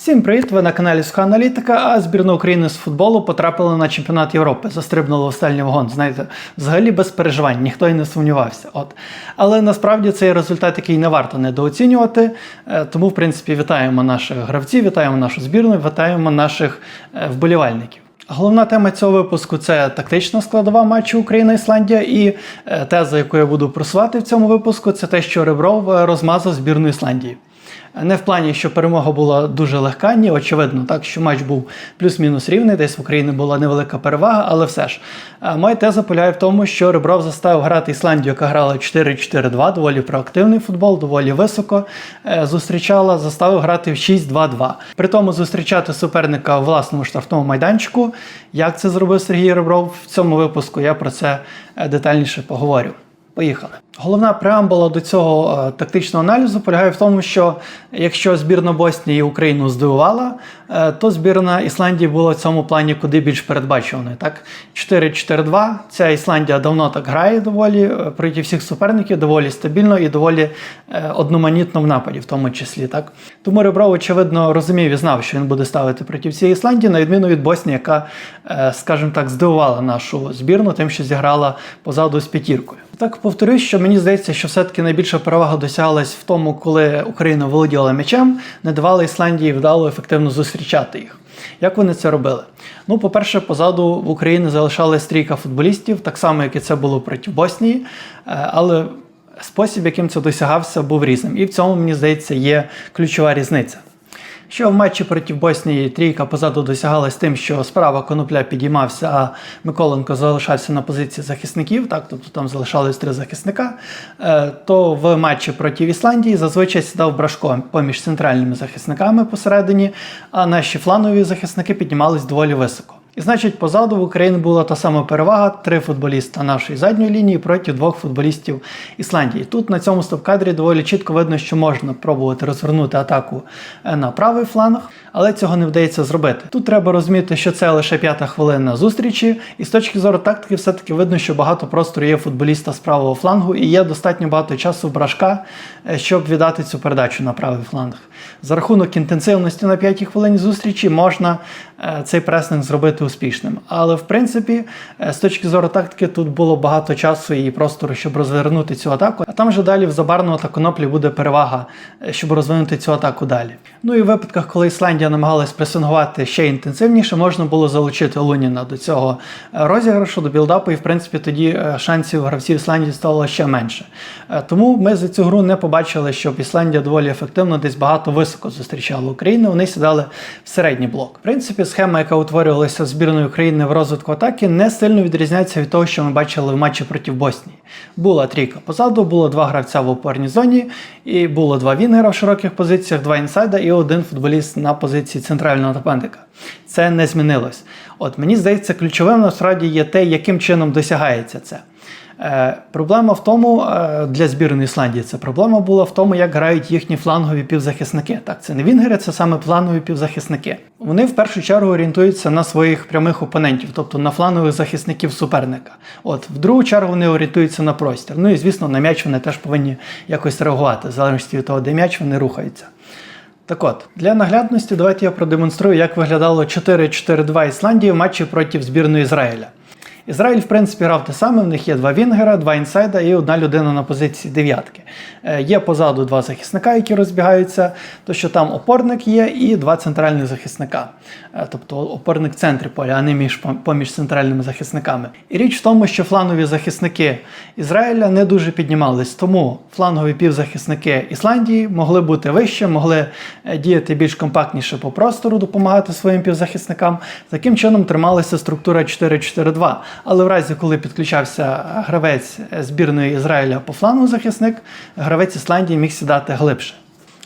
Всім привіт! Ви на каналі Суха Аналітика. А збірна України з футболу потрапила на чемпіонат Європи, застрибнула в стальний вагон. Знаєте, взагалі без переживань, ніхто і не сумнівався. От. Але насправді цей результат, який не варто недооцінювати. Е, Тому, в принципі, вітаємо наших гравців, вітаємо нашу збірну, вітаємо наших е, вболівальників. Головна тема цього випуску це тактична складова матчу Україна-Ісландія. І е, теза, яку я буду просувати в цьому випуску, це те, що Ребров розмазав збірну Ісландії. Не в плані, що перемога була дуже легка, ні, очевидно, так що матч був плюс-мінус рівний, десь в Україні була невелика перевага, але все ж. Е, Моя теза полягає в тому, що Ребров заставив грати Ісландію, яка грала 4-4-2, доволі проактивний футбол, доволі високо. е, Зустрічала, заставив грати в 6-2-2. При тому зустрічати суперника в власному штрафному майданчику. Як це зробив Сергій Ребров в цьому випуску, я про це е, детальніше поговорю. Поїхали. Головна преамбула до цього е, тактичного аналізу полягає в тому, що якщо збірна Боснії Україну здивувала, е, то збірна Ісландії була в цьому плані куди більш передбачуваною. Так, 4-4-2. Ця Ісландія давно так грає доволі е, проти всіх суперників, доволі стабільно і доволі одноманітно в нападі, в тому числі. Так. Тому Ребров, очевидно, розумів і знав, що він буде ставити проти цієї Ісландії, на відміну від Боснії, яка, скажімо так, здивувала нашу збірну, тим, що зіграла позаду з п'ятіркою. Так повторюсь, що мені здається, що все-таки найбільша перевага досягалась в тому, коли Україна володіла м'ячем, не давала Ісландії вдало ефективно зустрічати їх. Як вони це робили? Ну, по-перше, позаду в Україні залишалась трійка футболістів, так само, як і це було проти Боснії, Е, але спосіб, яким це досягався, був різним. І в цьому, мені здається, є ключова різниця. Що в матчі проти Боснії трійка позаду досягалась тим, що справа конопля підіймався, а Миколенко залишався на позиції захисників, так, тобто там залишались три захисника. е, То в матчі проти Ісландії зазвичай сідав Брашко поміж центральними захисниками посередині, а наші фланові захисники піднімались доволі високо. І значить, позаду в Україні була та сама перевага: три футболіста нашої задньої лінії проти двох футболістів Ісландії. Тут на цьому стоп-кадрі доволі чітко видно, що можна пробувати розвернути атаку е, на правий фланг, але цього не вдається зробити. Тут треба розуміти, що це лише п'ята хвилина зустрічі, і з точки зору тактики, все-таки видно, що багато простору є футболіста з правого флангу, і є достатньо багато часу брашка, е, щоб віддати цю передачу на правий фланг. За рахунок інтенсивності на п'ятій хвилині зустрічі можна е, цей пресинг зробити успішним. Але в принципі, е, з точки зору тактики, тут було багато часу і простору, щоб розвернути цю атаку. А там вже далі в Забарного та Коноплі буде перевага, е, щоб розвинути цю атаку далі. Ну і в випадках, коли Ісландія намагалась пресингувати ще інтенсивніше, можна було залучити Луніна до цього е, розіграшу, до білдапу, і в принципі тоді шансів гравців Ісландії стало ще менше. Тому ми за цю гру не побачили, щоб Ісландія доволі ефективно десь багато високо зустрічала Україну. Вони сідали в середній блок. В принципі, схема, яка утворювалася збірною України в розвитку атаки, не сильно відрізняється від того, що ми бачили в матчі проти Боснії. Була трійка позаду, було два гравця в опорній зоні, і було два вінгера в широких позиціях, два інсайда і один футболіст на позиції центрального нападника. Це не змінилось. От мені здається, ключовим насправді є те, яким чином досягається це. Е, проблема в тому е, для збірної Ісландії це проблема була в тому, як грають їхні флангові півзахисники. Так, це не вінгери, це саме флангові півзахисники. Вони в першу чергу орієнтуються на своїх прямих опонентів, тобто на флангових захисників суперника. От в другу чергу вони орієнтуються на простір. Ну і звісно, на м'яч вони теж повинні якось реагувати, в залежності від того, де м'яч вони рухаються. Так от, для наглядності давайте я продемонструю, як виглядало 4-4-2 Ісландії в матчі проти збірної Ізраїля. Ізраїль, в принципі, грав те саме. В них є два вінгера, два інсайда і одна людина на позиції дев'ятки. Е, Є позаду два захисника, які розбігаються, то що там опорник є, і два центральних захисника. Е, Тобто опорник в центрі поля, а не між поміж центральними захисниками. І річ в тому, що флангові захисники Ізраїля не дуже піднімались, тому флангові півзахисники Ісландії могли бути вище, могли е, діяти більш компактніше по простору, допомагати своїм півзахисникам. Таким чином трималася структура 4-4-2. Але в разі, коли підключався гравець збірної Ізраїля по флангу захисник, гравець Ісландії міг сідати глибше.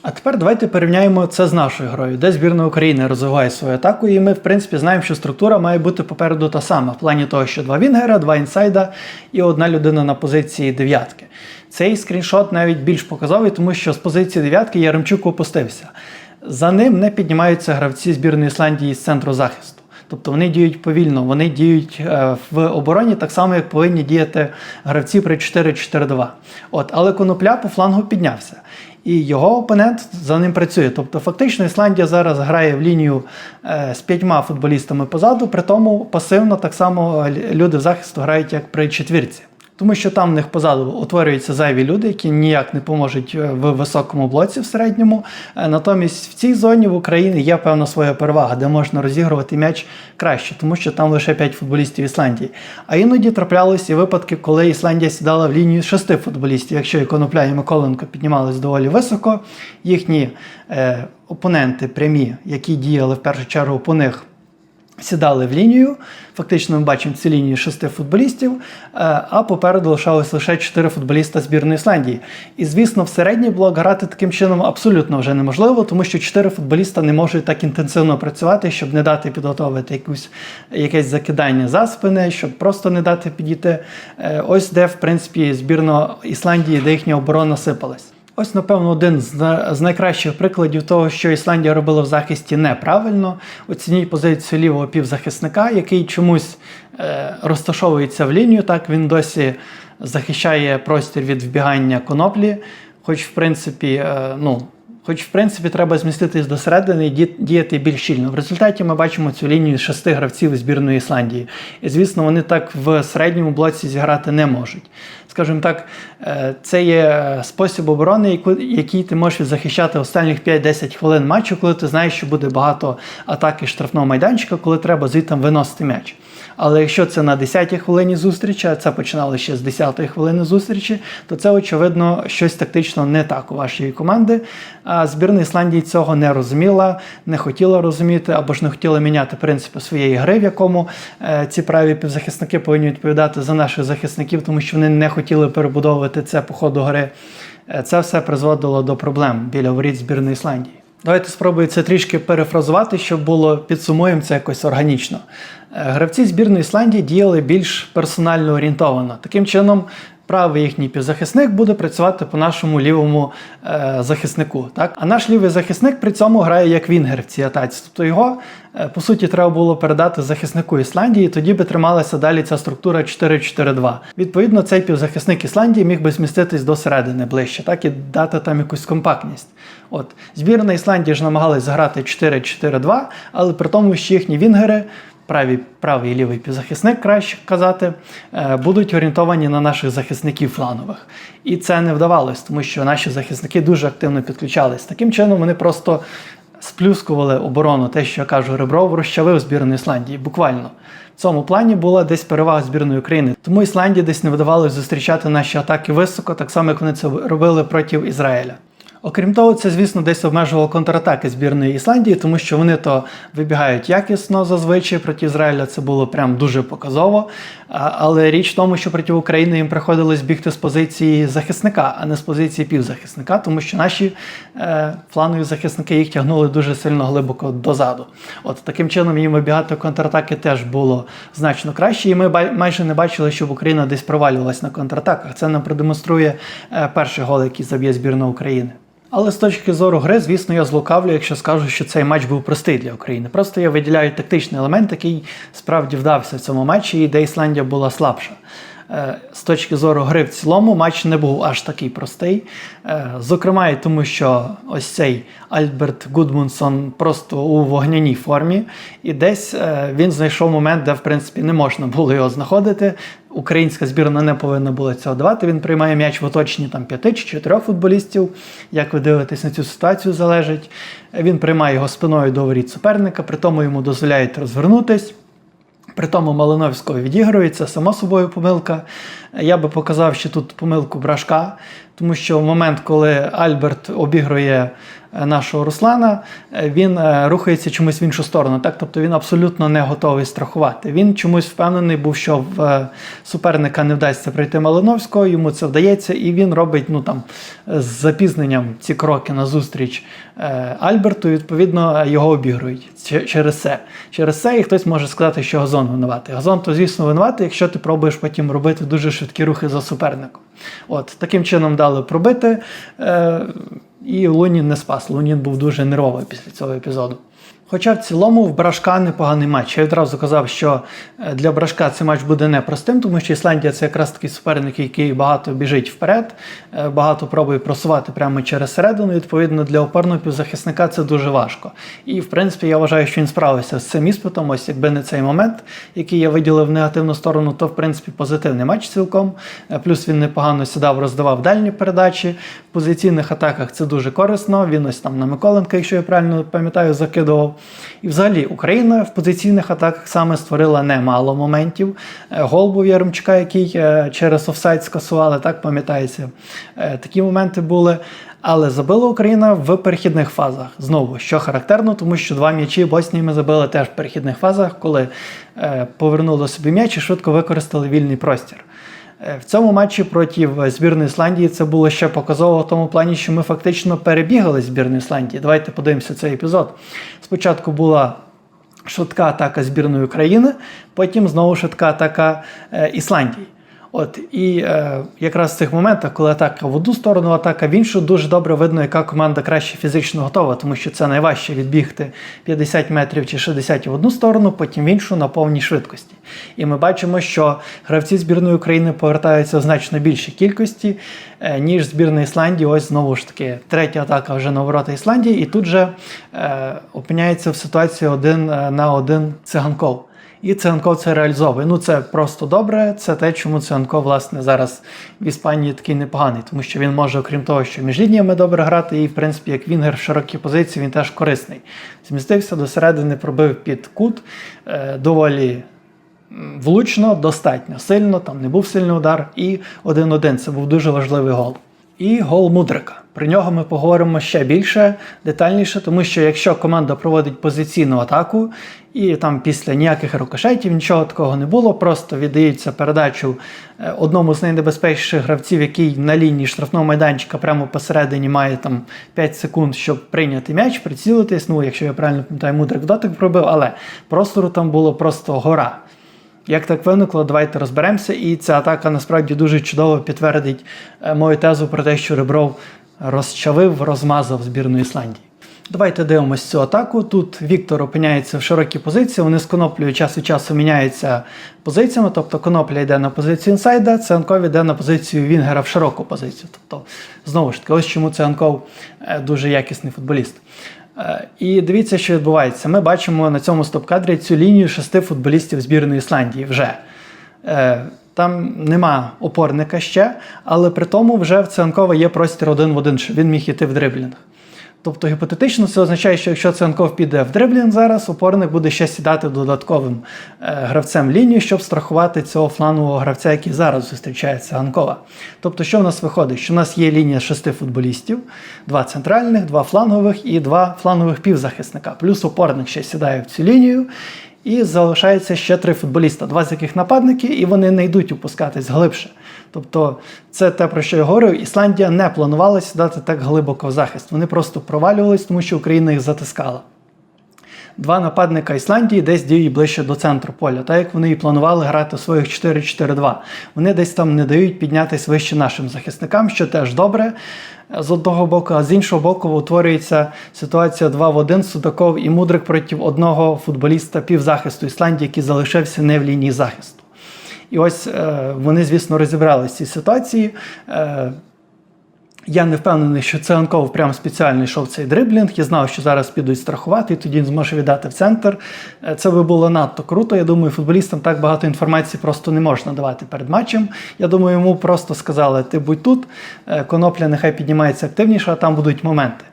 А тепер давайте порівняємо це з нашою грою, де збірна України розвиває свою атаку, і ми, в принципі, знаємо, що структура має бути попереду та сама, в плані того, що два вінгера, два інсайда і одна людина на позиції дев'ятки. Цей скріншот навіть більш показовий, тому що з позиції дев'ятки Яремчук опустився. За ним не піднімаються гравці збірної Ісландії з центру захисту. Тобто вони діють повільно, вони діють е, в обороні так само, як повинні діяти гравці при 4-4-2. От, але конопля по флангу піднявся. і його опонент за ним працює. Тобто, фактично, Ісландія зараз грає в лінію е, з п'ятьма футболістами позаду, при тому пасивно так само люди в захисту грають як при четвірці. Тому що там в них позаду утворюються зайві люди, які ніяк не поможуть е, в високому блоці в середньому. Е, Натомість в цій зоні в Україні є певна своя перевага, де можна розігрувати м'яч краще, тому що там лише 5 футболістів Ісландії. А іноді траплялися і випадки, коли Ісландія сідала в лінію 6 футболістів. Якщо і Конопля і Миколенко піднімались доволі високо, їхні е, опоненти прямі, які діяли в першу чергу по них. Сідали в лінію, фактично ми бачимо цю лінію шести футболістів, е, а попереду лишалось лише чотири футболіста збірної Ісландії. І звісно, в середній блок грати таким чином абсолютно вже неможливо, тому що чотири футболіста не можуть так інтенсивно працювати, щоб не дати підготовити якусь, якесь закидання за спини, щоб просто не дати підійти. Е, Ось де, в принципі, збірна Ісландії, де їхня оборона сипалась. Ось, напевно, один з, найкращих прикладів того, що Ісландія робила в захисті неправильно. Оцініть позицію лівого півзахисника, який чомусь е, розташовується в лінію. Так він досі захищає простір від вбігання коноплі. Хоч, в принципі, е, ну. Хоч, в принципі, треба зміститись до середини і діяти більш щільно. В результаті ми бачимо цю лінію з шести гравців збірної Ісландії. І, звісно, вони так в середньому блоці зіграти не можуть. Скажімо так, е, це є спосіб оборони, який ти можеш захищати останніх 5-10 хвилин матчу, коли ти знаєш, що буде багато атаки штрафного майданчика, коли треба звідти виносити м'яч. Але якщо це на 10-й хвилині зустрічі, а це починали ще з 10-ї хвилини зустрічі, то це очевидно щось тактично не так у вашої команди. А збірна Ісландії цього не розуміла, не хотіла розуміти або ж не хотіла міняти принципи своєї гри, в якому е, ці праві півзахисники повинні відповідати за наших захисників, тому що вони не хотіли перебудовувати це по ходу гри. Е, Це все призводило до проблем біля воріт збірної Ісландії. Давайте спробую це трішки перефразувати, щоб було підсумуємо це якось органічно. Е, Гравці збірної Ісландії діяли більш персонально орієнтовано. Таким чином, правий їхній півзахисник буде працювати по нашому лівому е, захиснику. Так? А наш лівий захисник при цьому грає як вінгер в цій атаці. Тобто його, е, по суті, треба було передати захиснику Ісландії, тоді би трималася далі ця структура 4-4-2. Відповідно, цей півзахисник Ісландії міг би зміститись до середини ближче, так і дати там якусь компактність. От збірна Ісландії ж намагалась заграти 4-4-2, але при тому, що їхні вінгери. Правий, правий і лівий півзахисник, краще казати, е, будуть орієнтовані на наших захисників фланових. І це не вдавалось, тому що наші захисники дуже активно підключались. Таким чином вони просто сплюскували оборону, те, що я кажу, Ребров розчавив збірну Ісландії. Буквально в цьому плані була десь перевага збірної України. Тому Ісландії десь не вдавалося зустрічати наші атаки високо, так само як вони це робили проти Ізраїля. Окрім того, це, звісно, десь обмежувало контратаки збірної Ісландії, тому що вони то вибігають якісно зазвичай проти Ізраїля. Це було прям дуже показово. Але річ в тому, що проти України їм приходилось бігти з позиції захисника, а не з позиції півзахисника, тому що наші е, флангові захисники їх тягнули дуже сильно глибоко дозаду. От таким чином їм вибігати контратаки теж було значно краще. І ми майже не бачили, щоб Україна десь провалювалась на контратаках. Це нам продемонструє е, перший гол, який заб'є збірна України. Але з точки зору гри, звісно, я злукавлю, якщо скажу, що цей матч був простий для України. Просто я виділяю тактичний елемент, який справді вдався в цьому матчі, і де Ісландія була слабша. Е, З точки зору гри в цілому, матч не був аж такий простий. Е, Зокрема, і тому, що ось цей Альберт Гудмунсон просто у вогняній формі, і десь е, він знайшов момент, де в принципі не можна було його знаходити. Українська збірна не повинна була цього давати. Він приймає м'яч в оточенні там п'яти чи чотирьох футболістів. Як ви дивитесь на цю ситуацію, залежить. Він приймає його спиною до воріт суперника, при тому йому дозволяють розвернутись. При тому Малиновського відігрується, само собою помилка. Я би показав ще тут помилку Брашка, тому що в момент, коли Альберт обігрує е, нашого Руслана, е, він е, рухається чомусь в іншу сторону. Так? Тобто він абсолютно не готовий страхувати. Він чомусь впевнений був, що в суперника не вдасться прийти Малиновського, йому це вдається, і він робить ну, там, з запізненням ці кроки назустріч Альберту, відповідно, його обігрують через це. Через це і хтось може сказати, що Газон винуватий. Газон, то, звісно, винуватий, якщо ти пробуєш потім робити дуже швидкі рухи за суперником. От, таким чином дали пробити, е, і Лунін не спас. Лунін був дуже нервовий після цього епізоду. Хоча в цілому в Брашка непоганий матч. Я відразу казав, що е, для Брашка цей матч буде непростим, тому що Ісландія це якраз такий суперник, який багато біжить вперед, е, багато пробує просувати прямо через середину. Відповідно, для опорного півзахисника це дуже важко. І в принципі я вважаю, що він справився з цим іспитом. Ось якби не цей момент, який я виділив в негативну сторону, то в принципі позитивний матч цілком. Е, Плюс він непогано сідав, роздавав дальні передачі. В позиційних атаках це дуже корисно. Він ось там на Миколенка, якщо я правильно пам'ятаю, закидував. І взагалі Україна в позиційних атаках саме створила немало моментів. Е, Гол був Яремчука, який е, через офсайд скасували, так пам'ятається. Е, Такі моменти були. Але забила Україна в перехідних фазах. Знову, що характерно, тому що два м'ячі Боснії ми забили теж в перехідних фазах, коли повернули собі м'яч і швидко використали вільний простір. Е, В цьому матчі проти збірної Ісландії це було ще показово в тому плані, що ми фактично перебігали збірну Ісландії. Давайте подивимося цей епізод. Спочатку була швидка атака збірної України, потім знову швидка атака е, Ісландії. От і е, якраз в цих моментах, коли атака в одну сторону, атака в іншу, дуже добре видно, яка команда краще фізично готова, тому що це найважче відбігти 50 метрів чи 60 в одну сторону, потім в іншу на повній швидкості. І ми бачимо, що гравці збірної України повертаються в значно більшій кількості, е, ніж збірна Ісландії. Ось знову ж таки, третя атака вже на ворота Ісландії, і тут же е, опиняється в ситуації один е, на один циганков. І Циганков це реалізовує. Ну це просто добре. Це те, чому Циганков, власне, зараз в Іспанії такий непоганий, тому що він може, окрім того, що між лініями добре грати, і в принципі, як Вінгер в широкій позиції, він теж корисний. Змістився до середини, пробив під кут е, доволі. Влучно, достатньо сильно, там не був сильний удар, і 1-1. Це був дуже важливий гол. І гол Мудрика. Про нього ми поговоримо ще більше, детальніше, тому що якщо команда проводить позиційну атаку, і там після ніяких рикошетів нічого такого не було, просто віддається передачу е, одному з найнебезпечніших гравців, який на лінії штрафного майданчика прямо посередині має там 5 секунд, щоб прийняти м'яч, прицілитись. Ну, якщо я правильно пам'ятаю, Мудрик дотик пробив, але простору там було просто гора. Як так виникло, давайте розберемося. І ця атака насправді дуже чудово підтвердить е, мою тезу про те, що Ребров розчавив, розмазав збірну Ісландії. Давайте дивимося цю атаку. Тут Віктор опиняється в широкій позиції. Вони з коноплею час від часу міняються позиціями. Тобто конопля йде на позицію інсайда, Цианков йде на позицію Вінгера в широку позицію. Тобто, знову ж таки, ось чому Цианков е, дуже якісний футболіст. Е, І дивіться, що відбувається. Ми бачимо на цьому стоп-кадрі цю лінію шести футболістів збірної Ісландії вже. Е, Там нема опорника ще, але при тому вже в Цианкова є простір один в один, що він міг іти в дриблінг. Тобто гіпотетично це означає, що якщо Цианков піде в дриблінг зараз, опорник буде ще сідати додатковим е, гравцем лінію, щоб страхувати цього флангового гравця, який зараз зустрічає Цианкова. Тобто, що в нас виходить? Що в нас є лінія шести футболістів, два центральних, два флангових і два флангових півзахисника. Плюс опорник ще сідає в цю лінію. І залишається ще три футболіста, два з яких нападники, і вони не йдуть опускатись глибше. Тобто, це те, про що я говорю. Ісландія не планувала сідати так глибоко в захист. Вони просто провалювались, тому що Україна їх затискала. Два нападника Ісландії десь діють ближче до центру поля, так як вони і планували грати у своїх 4-4-2. Вони десь там не дають піднятися вище нашим захисникам, що теж добре з одного боку, а з іншого боку, утворюється ситуація 2 в 1 Судаков і Мудрик проти одного футболіста півзахисту Ісландії, який залишився не в лінії захисту. І ось е, вони, звісно, розібралися в цій ситуації. Е, я не впевнений, що Циганков прямо спеціально йшов цей дриблінг. Я знав, що зараз підуть страхувати, і тоді він зможе віддати в центр. Е, Це би було надто круто. Я думаю, футболістам так багато інформації просто не можна давати перед матчем. Я думаю, йому просто сказали: ти будь тут, конопля нехай піднімається активніше, а там будуть моменти.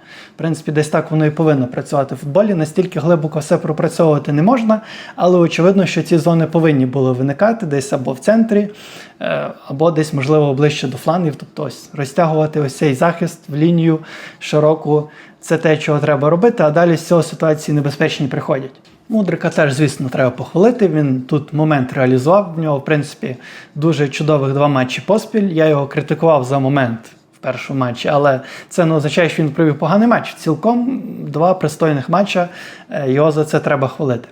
Принципі, десь так воно і повинно працювати в футболі. Настільки глибоко все пропрацьовувати не можна, але очевидно, що ці зони повинні були виникати десь або в центрі, е, або десь, можливо, ближче до флангів. Тобто ось розтягувати ось цей захист в лінію широку. Це те, чого треба робити, а далі з цього ситуації небезпечні приходять. Мудрика теж, звісно, треба похвалити. Він тут момент реалізував. В нього, в принципі, дуже чудових два матчі поспіль. Я його критикував за момент першому матчі, але це не означає, що він провів поганий матч. Цілком два пристойних матча. е, Його за це треба хвалити.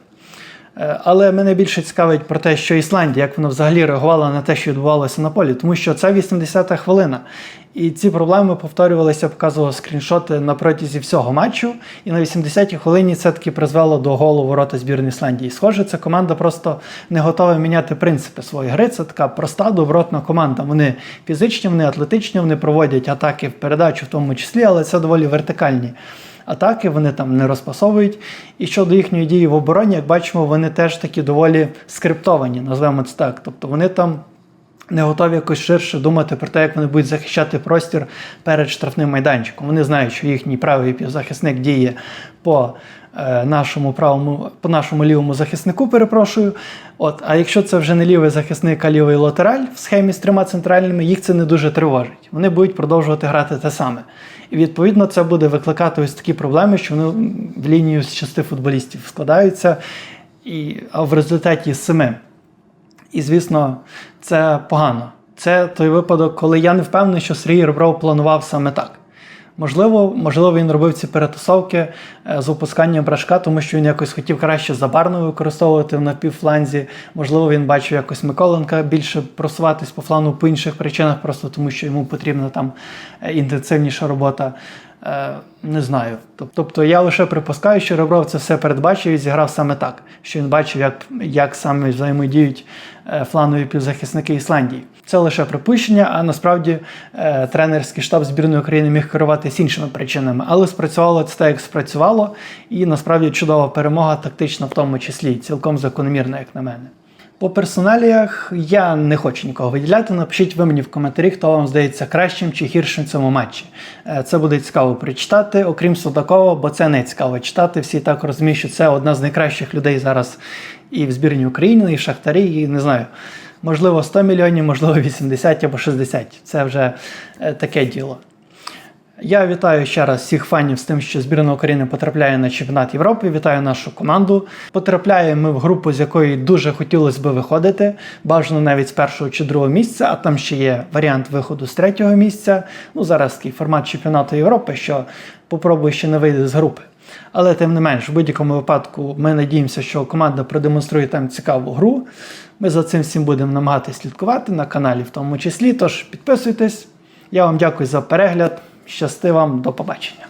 Е, Але мене більше цікавить про те, що Ісландія, як вона взагалі реагувала на те, що відбувалося на полі, тому що це 80-та хвилина. І ці проблеми повторювалися, показував скріншоти на протязі всього матчу. І на 80-й хвилині це таки призвело до голу ворота збірної Ісландії. Схоже, ця команда просто не готова міняти принципи своєї гри. Це така проста, добротна команда. Вони фізичні, вони атлетичні, вони проводять атаки в передачу, в тому числі, але це доволі вертикальні атаки, вони там не розпасовують. І щодо їхньої дії в обороні, як бачимо, вони теж такі доволі скриптовані, назвемо це так. Тобто вони там не готові якось ширше думати про те, як вони будуть захищати простір перед штрафним майданчиком. Вони знають, що їхній правий півзахисник діє по е, нашому правому, по нашому лівому захиснику, перепрошую. От, а якщо це вже не лівий захисник, а лівий латераль в схемі з трьома центральними, їх це не дуже тривожить. Вони будуть продовжувати грати те саме. І відповідно це буде викликати ось такі проблеми, що вони в лінію з шести футболістів складаються, і, а в результаті семи. І, звісно, це погано. Це той випадок, коли я не впевнений, що Сергій Ребров планував саме так. Можливо, можливо, він робив ці перетасовки е, з опусканням брашка, тому що він якось хотів краще забарно використовувати на півфланзі. Можливо, він бачив якось Миколенка більше просуватись по флану по інших причинах, просто тому що йому потрібна там е, інтенсивніша робота. Е, Не знаю. Тобто я лише припускаю, що Ребров це все передбачив і зіграв саме так, що він бачив, як, як саме взаємодіють е, фланові півзахисники Ісландії. Це лише припущення, а насправді е, тренерський штаб збірної України міг керуватися іншими причинами. Але спрацювало це так, як спрацювало, і насправді чудова перемога, тактична в тому числі, цілком закономірна, як на мене. По персоналіях я не хочу нікого виділяти. Напишіть ви мені в коментарі, хто вам здається кращим чи гіршим в цьому матчі. Е, Це буде цікаво прочитати, окрім Судакова, бо це не цікаво читати. Всі так розуміють, що це одна з найкращих людей зараз і в збірні України, і в Шахтарі, і не знаю. Можливо, 100 мільйонів, можливо, 80 або 60. Це вже е, таке діло. Я вітаю ще раз всіх фанів з тим, що збірна України потрапляє на чемпіонат Європи. Вітаю нашу команду. Потрапляємо ми в групу, з якої дуже хотілося би виходити. Бажано навіть з першого чи другого місця, а там ще є варіант виходу з третього місця. Ну зараз такий формат чемпіонату Європи, що попробую ще не вийде з групи. Але тим не менш, в будь-якому випадку ми надіємося, що команда продемонструє там цікаву гру. Ми за цим всім будемо намагатися слідкувати на каналі, в тому числі. Тож підписуйтесь. Я вам дякую за перегляд. Щасти вам, до побачення.